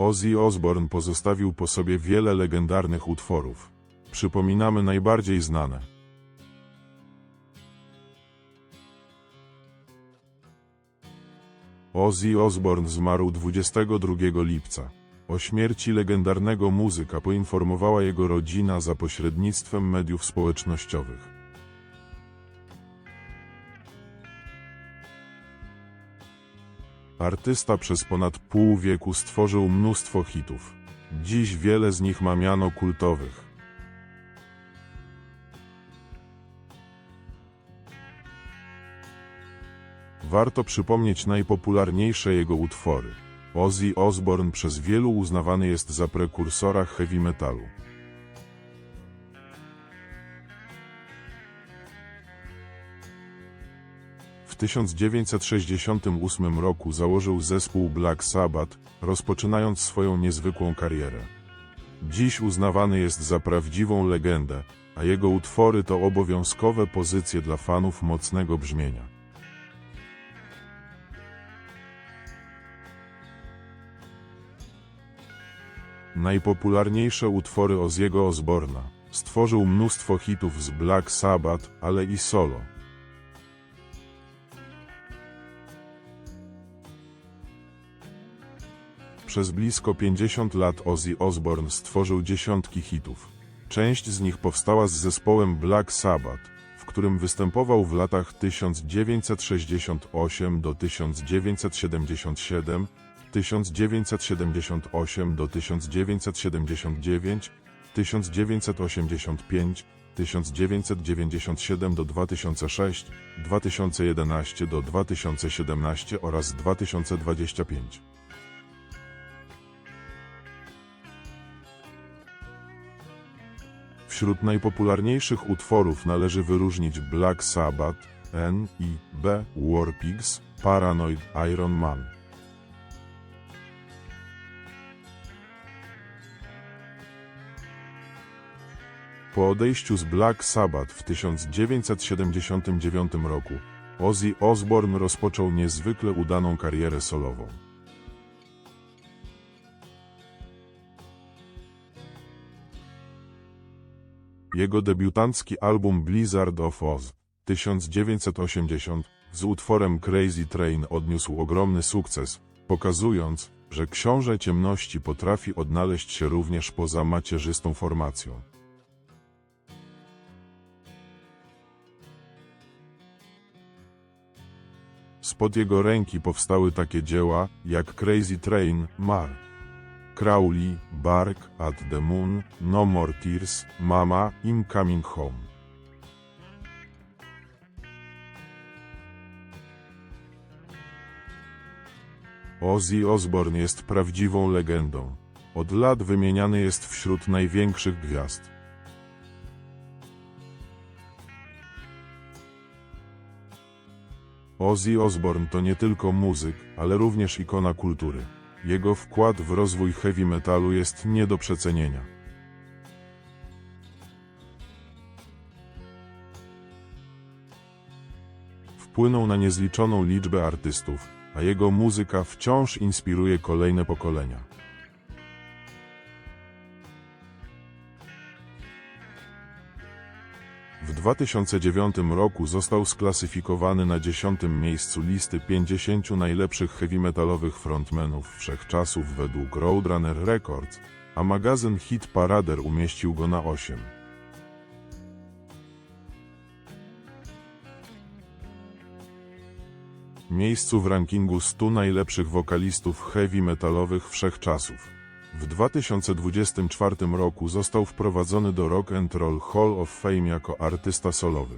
Ozzy Osbourne pozostawił po sobie wiele legendarnych utworów. Przypominamy najbardziej znane. Ozzy Osbourne zmarł 22 lipca. O śmierci legendarnego muzyka poinformowała jego rodzina za pośrednictwem mediów społecznościowych. Artysta przez ponad pół wieku stworzył mnóstwo hitów. Dziś wiele z nich ma miano kultowych. Warto przypomnieć najpopularniejsze jego utwory. Ozzy Osbourne przez wielu uznawany jest za prekursora heavy metalu. 1968 roku założył zespół Black Sabbath, rozpoczynając swoją niezwykłą karierę. Dziś uznawany jest za prawdziwą legendę, a jego utwory to obowiązkowe pozycje dla fanów mocnego brzmienia. Najpopularniejsze utwory Ozziego Osborna. Stworzył mnóstwo hitów z Black Sabbath, ale i solo. Przez blisko 50 lat Ozzy Osbourne stworzył dziesiątki hitów. Część z nich powstała z zespołem Black Sabbath, w którym występował w latach 1968 do 1977, 1978 do 1979, 1985, 1997 do 2006, 2011 do 2017 oraz 2025. Wśród najpopularniejszych utworów należy wyróżnić Black Sabbath, N i B. War Pigs, Paranoid Iron Man. Po odejściu z Black Sabbath w 1979 roku, Ozzy Osbourne rozpoczął niezwykle udaną karierę solową. Jego debiutancki album Blizzard of Oz 1980 z utworem Crazy Train odniósł ogromny sukces, pokazując, że Książę Ciemności potrafi odnaleźć się również poza macierzystą formacją. Spod jego ręki powstały takie dzieła, jak Crazy Train, Mar. Crowley, Bark at the Moon, No More Tears, Mama, I'm Coming Home. Ozzy Osbourne jest prawdziwą legendą. Od lat wymieniany jest wśród największych gwiazd. Ozzy Osbourne to nie tylko muzyk, ale również ikona kultury. Jego wkład w rozwój heavy metalu jest nie do przecenienia. Wpłynął na niezliczoną liczbę artystów, a jego muzyka wciąż inspiruje kolejne pokolenia. W 2009 roku został sklasyfikowany na dziesiątym miejscu listy 50 najlepszych heavy metalowych frontmenów wszechczasów według Roadrunner Records, a magazyn Hit Parader umieścił go na 8. Miejscu w rankingu 100 najlepszych wokalistów heavy metalowych wszechczasów. W 2024 roku został wprowadzony do Rock and Roll Hall of Fame jako artysta solowy.